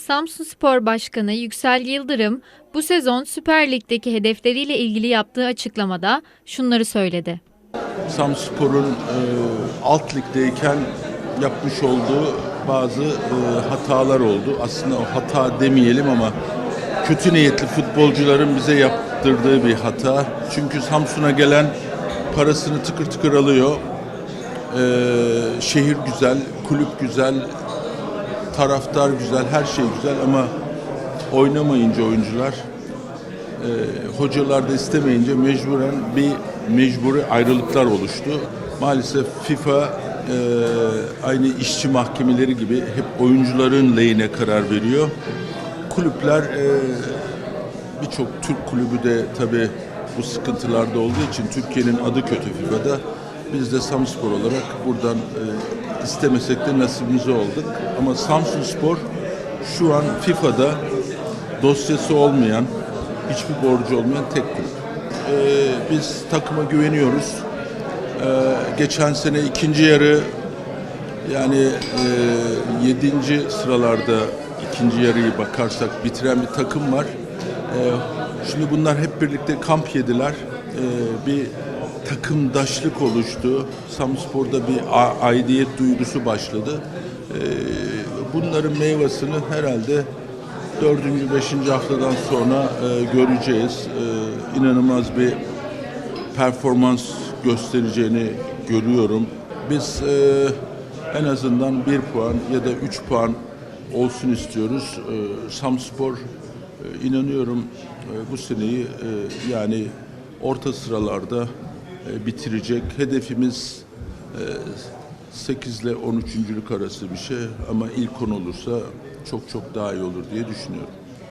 Samsun Spor Başkanı Yüksel Yıldırım bu sezon Süper Lig'deki hedefleriyle ilgili yaptığı açıklamada şunları söyledi. Samspor'un e, alt ligdeyken yapmış olduğu bazı e, hatalar oldu. Aslında o hata demeyelim ama kötü niyetli futbolcuların bize yaptırdığı bir hata. Çünkü Samsun'a gelen parasını tıkır tıkır alıyor. E, şehir güzel, kulüp güzel, taraftar güzel, her şey güzel ama oynamayınca oyuncular e, hocalar da istemeyince mecburen bir mecburi ayrılıklar oluştu. Maalesef FIFA e, aynı işçi mahkemeleri gibi hep oyuncuların lehine karar veriyor. Kulüpler e, birçok Türk kulübü de tabii bu sıkıntılarda olduğu için Türkiye'nin adı kötü FIFA'da. Biz de Samspor olarak buradan e, istemesek de nasibimize olduk. Ama Samsun Spor şu an FIFA'da dosyası olmayan, hiçbir borcu olmayan tek kulüp. Ee, biz takıma güveniyoruz. Ee, geçen sene ikinci yarı yani e, yedinci sıralarda ikinci yarıyı bakarsak bitiren bir takım var. Ee, şimdi bunlar hep birlikte kamp yediler. Ee, bir takımdaşlık oluştu. Samspor'da bir aidiyet duygusu başladı. Ee, bunların meyvasını herhalde dördüncü, beşinci haftadan sonra e, göreceğiz. E, inanılmaz bir performans göstereceğini görüyorum. Biz e, en azından bir puan ya da üç puan olsun istiyoruz. E, Samspor e, inanıyorum bu seneyi yani orta sıralarda bitirecek. Hedefimiz e, 8 ile 13. arası bir şey ama ilk 10 olursa çok çok daha iyi olur diye düşünüyorum.